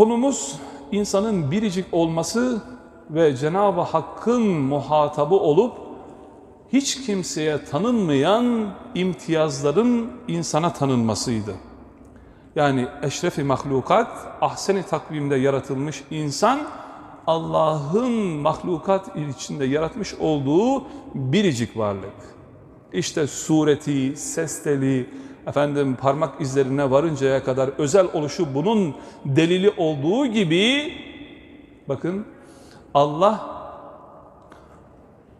Konumuz insanın biricik olması ve Cenab-ı Hakk'ın muhatabı olup hiç kimseye tanınmayan imtiyazların insana tanınmasıydı. Yani eşrefi mahlukat, ahseni takvimde yaratılmış insan, Allah'ın mahlukat içinde yaratmış olduğu biricik varlık. İşte sureti, ses teli, efendim parmak izlerine varıncaya kadar özel oluşu bunun delili olduğu gibi bakın Allah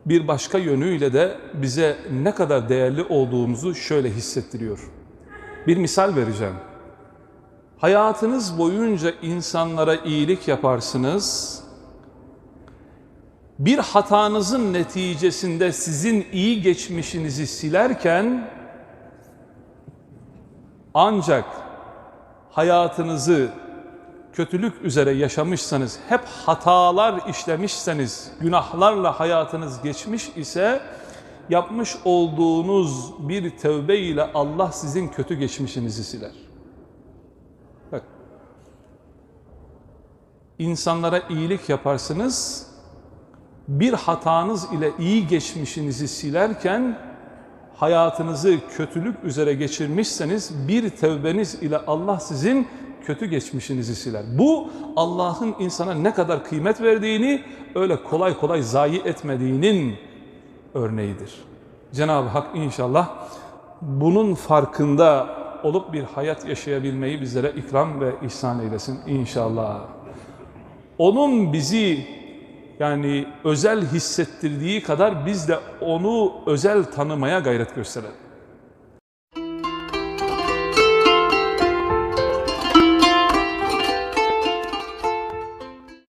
bir başka yönüyle de bize ne kadar değerli olduğumuzu şöyle hissettiriyor. Bir misal vereceğim. Hayatınız boyunca insanlara iyilik yaparsınız. Bir hatanızın neticesinde sizin iyi geçmişinizi silerken ancak hayatınızı kötülük üzere yaşamışsanız, hep hatalar işlemişseniz, günahlarla hayatınız geçmiş ise yapmış olduğunuz bir tövbe ile Allah sizin kötü geçmişinizi siler. Bak. İnsanlara iyilik yaparsınız. Bir hatanız ile iyi geçmişinizi silerken hayatınızı kötülük üzere geçirmişseniz bir tevbeniz ile Allah sizin kötü geçmişinizi siler. Bu Allah'ın insana ne kadar kıymet verdiğini öyle kolay kolay zayi etmediğinin örneğidir. Cenab-ı Hak inşallah bunun farkında olup bir hayat yaşayabilmeyi bizlere ikram ve ihsan eylesin inşallah. Onun bizi yani özel hissettirdiği kadar biz de onu özel tanımaya gayret gösterelim.